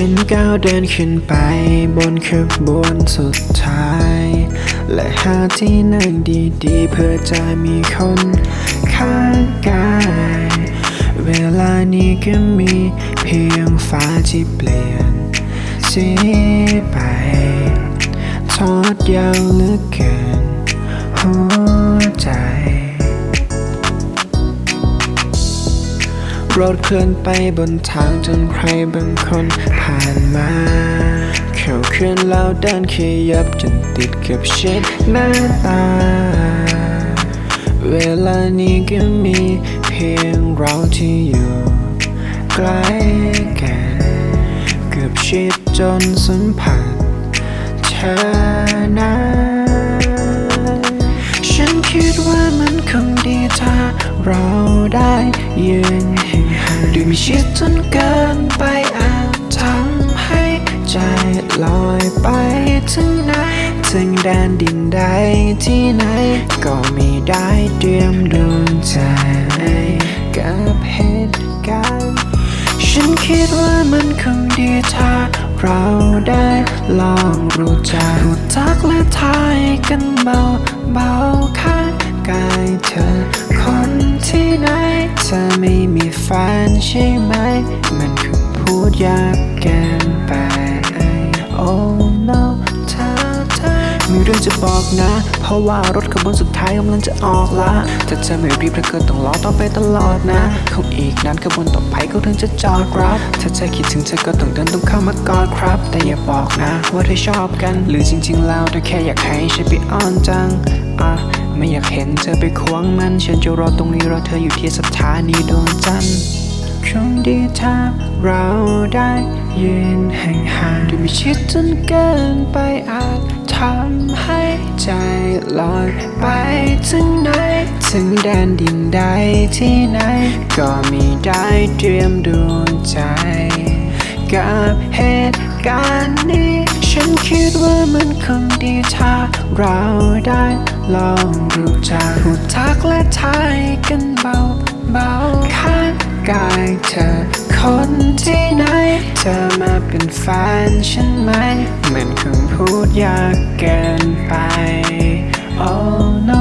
ฉันก้าวเดินขึ้นไปบนขบวนสุดท้าย และหาที่นั่งดีๆ เพื่อจะมีคนข้างกาย เวลานี้ก็มีเพียงฟ้าที่เปลี่ยน สีไป ทอดยาวเหลือเกินหัว รถเคลื่อนไปบนทางจนใครบางคนผ่านมาเขาเคลื่อนแล้วเดินขยับจนติดกับชิดหน้าตา เวลานี้ก็มีเพียงเราที่อยู่ใกล้กันเกือบชิดจนสัมผัสเธอนะฉันคิดว่ามันคงดีถ้าเราได้ยืน ไม่ชิดจนเกินไปอาจทำให้ใจลอยไปถึงไหน ถึงแดนดินใดที่ไหน ก็ไม่ได้เตรียมดวงใจกับเหตุการณ์ฉันคิดว่ามันคงดีถ้าเราได้ลองรู้จักรู้จักและทายกันเบาเบาข้างกายเธอคนที่ไหน เธอไม่มีแฟนใช่ไหม มันคือพูดยากเกินไป Oh no เธอเธอมีเรื่องจะบอกนะ เพราะว่ารถขบวนสุดท้ายกำลังจะออกละถ้าเธอไม่รีบแล้วก็ต้องรอต่อไปตลอดนะคงอีกนานขบวนต่อไปก็ถึงจะจอดรับถ้าเธอคิดถึงเธอก็ต้องเดินต้องเข้ามากอดครับ แต่อย่าบอกนะ ว่าเธอชอบกัน หรือจริงๆแล้วเธอแค่อยากให้ฉันไปอ้อนจังอะ ไม่อยากเห็นเธอไปควงมัน ฉันจะรอตรงนี้รอเธออยู่ที่สถานีดวงจันทร์คงดีถ้าเราได้ยืนห่างดูไม่ชิดจนเกินไปอาจทำให้ใจลอยไปถึงไหน ถึงแดนดินใดที่ไหน ก็ม่ได้เตรียมดวงใจ กับเหตุการณ์นี้ ฉันคิดว่ามันคงดีถ้าเราได้ ลองรู้จักรู้ทักและทายกันเบาเบาข้างกายเธอ คนที่ไหน เธอมาเป็นแฟนฉันไหม เหมือนคงพูดยากเกินไป Oh no